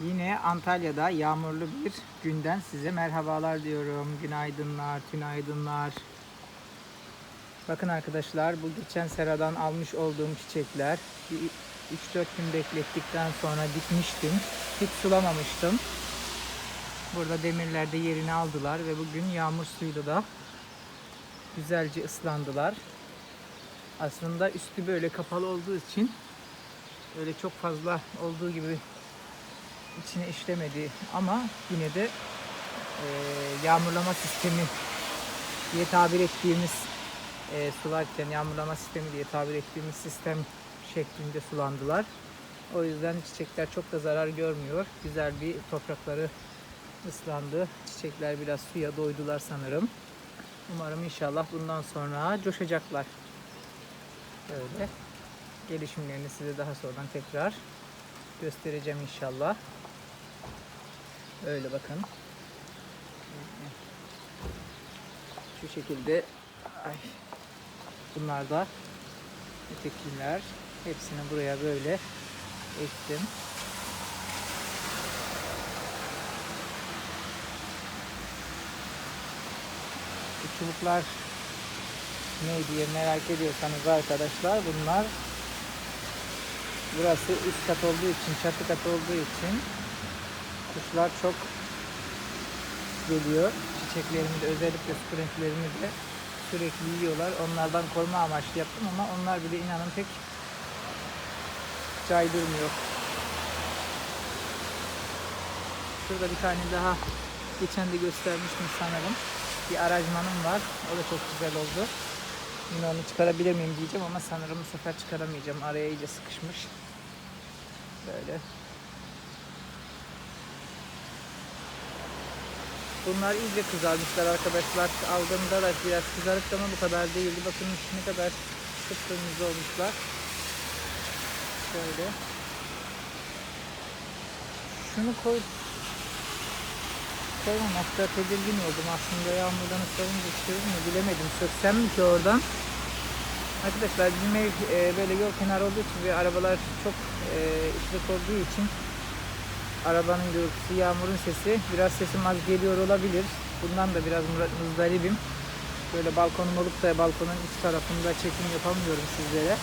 Yine Antalya'da yağmurlu bir günden size merhabalar diyorum. Günaydınlar, tünaydınlar. Bakın arkadaşlar bu geçen seradan almış olduğum çiçekler. Bir 3-4 gün beklettikten sonra dikmiştim. Hiç sulamamıştım. Burada demirler de yerini aldılar ve bugün yağmur suyuyla da güzelce ıslandılar. Aslında üstü böyle kapalı olduğu için öyle çok fazla olduğu gibi içine işlemedi ama yine de e, yağmurlama sistemi diye tabir ettiğimiz e, sularken yağmurlama sistemi diye tabir ettiğimiz sistem şeklinde sulandılar. O yüzden çiçekler çok da zarar görmüyor. Güzel bir toprakları ıslandı. Çiçekler biraz suya doydular sanırım. Umarım inşallah bundan sonra coşacaklar. Böyle gelişimlerini size daha sonradan tekrar göstereceğim inşallah. Öyle bakın. Şu şekilde ay, bunlar da ötekiler. Hepsini buraya böyle ektim. Bu çubuklar ne diye merak ediyorsanız arkadaşlar bunlar burası üst kat olduğu için çatı kat olduğu için kuşlar çok geliyor. Çiçeklerimi de özellikle sukulentlerimi de sürekli yiyorlar. Onlardan koruma amaçlı yaptım ama onlar bile inanın pek caydırmıyor. Şurada bir tane daha geçen de göstermiştim sanırım. Bir aracmanım var. O da çok güzel oldu. Yine onu çıkarabilir miyim diyeceğim ama sanırım bu sefer çıkaramayacağım. Araya iyice sıkışmış. Böyle. Bunlar iyice kızarmışlar arkadaşlar. Aldığımda da biraz kızarıktı ama bu kadar değildi. Bakın ne kadar kıpkırmızı olmuşlar. Şöyle. Şunu koy. Koymamakta tedirgin oldum aslında. Yağmurdan ıslanınca çıkıyor mu bilemedim. Söksem mi ki oradan? Arkadaşlar bizim ev böyle yol kenarı olduğu için ve arabalar çok e, olduğu için arabanın gürültüsü, yağmurun sesi biraz sesim az geliyor olabilir. Bundan da biraz muzdaribim. Böyle balkonum olup da balkonun iç tarafında çekim yapamıyorum sizlere.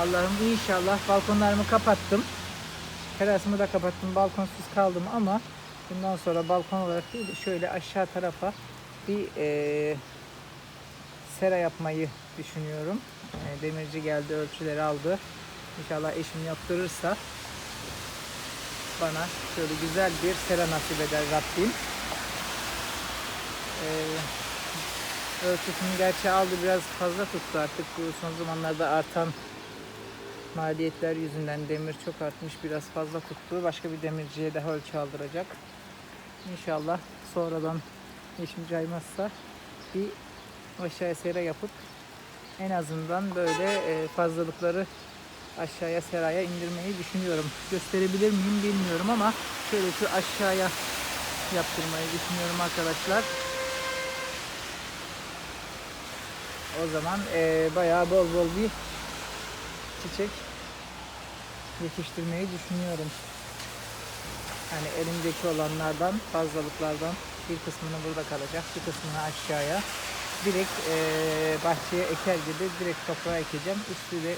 Allah'ım inşallah balkonlarımı kapattım. Terasımı da kapattım. Balkonsuz kaldım ama bundan sonra balkon olarak değil de şöyle aşağı tarafa bir eee, sera yapmayı düşünüyorum. Eee, demirci geldi, ölçüleri aldı. İnşallah eşim yaptırırsa bana şöyle güzel bir sera nasip eder Rabbim. Ee, ölçüsünü gerçi aldı biraz fazla tuttu artık bu son zamanlarda artan maliyetler yüzünden demir çok artmış biraz fazla tuttu. Başka bir demirciye daha ölçü aldıracak. İnşallah sonradan eşim caymazsa bir aşağıya sera yapıp en azından böyle e, fazlalıkları aşağıya seraya indirmeyi düşünüyorum. Gösterebilir miyim bilmiyorum ama şöyle şu aşağıya yaptırmayı düşünüyorum arkadaşlar. O zaman eee, bayağı bol bol bir çiçek yetiştirmeyi düşünüyorum. Yani elimdeki olanlardan, fazlalıklardan bir kısmını burada kalacak, bir kısmını aşağıya. Direkt eee, bahçeye eker gibi direkt toprağa ekeceğim. Üstü de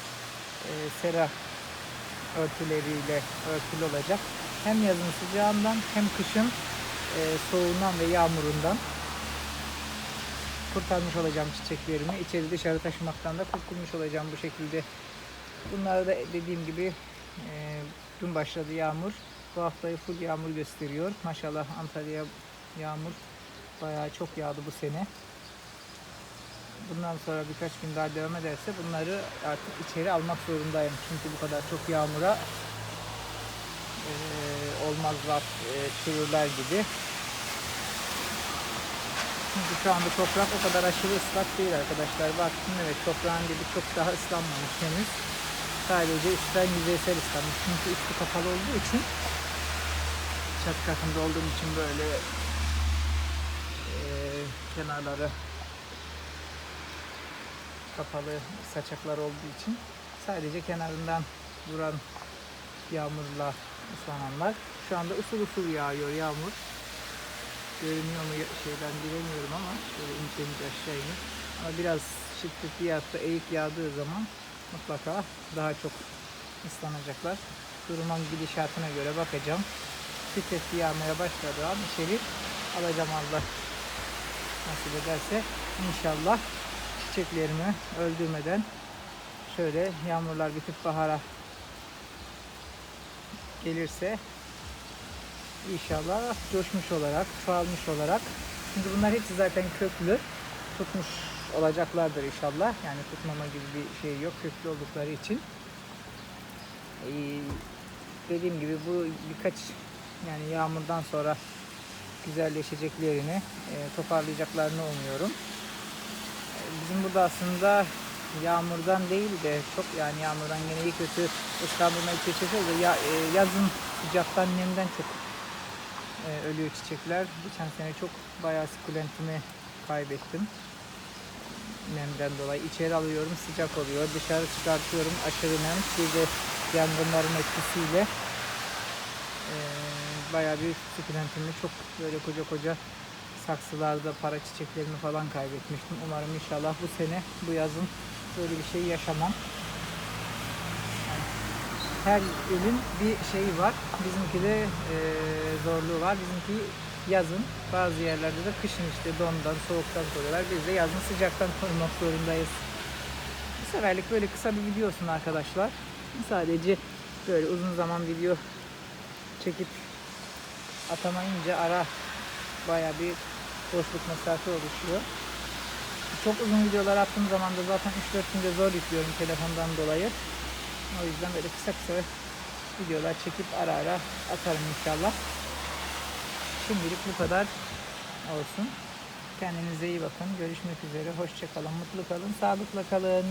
e, sera örtüleriyle örtülü olacak. Hem yazın sıcağından hem kışın e, soğuğundan ve yağmurundan kurtarmış olacağım çiçeklerimi. İçeri dışarı taşımaktan da kurtulmuş olacağım bu şekilde. Bunları da dediğim gibi e, dün başladı yağmur. Bu haftayı full yağmur gösteriyor. Maşallah Antalya yağmur bayağı çok yağdı bu sene bundan sonra birkaç gün daha devam ederse bunları artık içeri almak zorundayım. Çünkü bu kadar çok yağmura eee olmazlar, eee çürürler gibi. Çünkü şu anda toprak o kadar aşırı ıslak değil arkadaşlar. Baktım evet toprağın dibi çok daha ıslanmamış henüz. Sadece üstten yüzeysel ıslanmış. Çünkü üstü kapalı olduğu için çatı katında olduğum için böyle eee kenarları kapalı saçaklar olduğu için sadece kenarından vuran yağmurla ıslananlar. Şu anda usul usul yağıyor yağmur. Görünüyor mu şeyden bilemiyorum ama şöyle ince ince aşağı inip. Ama biraz şiddetli yağıp da eğik yağdığı zaman mutlaka daha çok ıslanacaklar. Durumun gidişatına göre bakacağım. Şiddetli yağmaya başladığı an içeri alacağım Allah nasip ederse inşallah çiçeklerimi öldürmeden şöyle yağmurlar bitip bahara gelirse inşallah coşmuş olarak, çoğalmış olarak çünkü bunlar hepsi zaten köklü tutmuş olacaklardır inşallah. Yani tutmama gibi bir şey yok köklü oldukları için. Ee, dediğim gibi bu birkaç yani yağmurdan sonra güzelleşeceklerini, e, toparlayacaklarını umuyorum. Bizim burada aslında yağmurdan değil de çok yani yağmurdan gene iyi kötü ıslanma çiçekler de ya, e, yazın sıcaktan nemden çok e, ölüyor çiçekler. Geçen sene çok bayağı sukulentimi kaybettim. Nemden dolayı içeri alıyorum sıcak oluyor. Dışarı çıkartıyorum aşırı nem. Bir de yangınların etkisiyle e, bayağı bir sukulentimi çok böyle koca koca saksılarda para çiçeklerimi falan kaybetmiştim. Umarım inşallah bu sene bu yazın böyle bir şey yaşamam. Her ilin bir şeyi var. Bizimki de e, zorluğu var. Bizimki yazın. Bazı yerlerde de kışın işte dondan, soğuktan koruyorlar. Biz de yazın sıcaktan korumak zorundayız. Bu seferlik böyle kısa bir video olsun arkadaşlar. Sadece böyle uzun zaman video çekip atamayınca ara bayağı bir boşluk mesafe oluşuyor. Çok uzun videolar attığım zaman da zaten 3-4 günde zor yüklüyorum telefondan dolayı. O yüzden böyle kısa kısa videolar çekip ara ara atarım inşallah. Şimdilik bu kadar olsun. Kendinize iyi bakın. Görüşmek üzere. Hoşça kalın. Mutlu kalın. Sağlıkla kalın.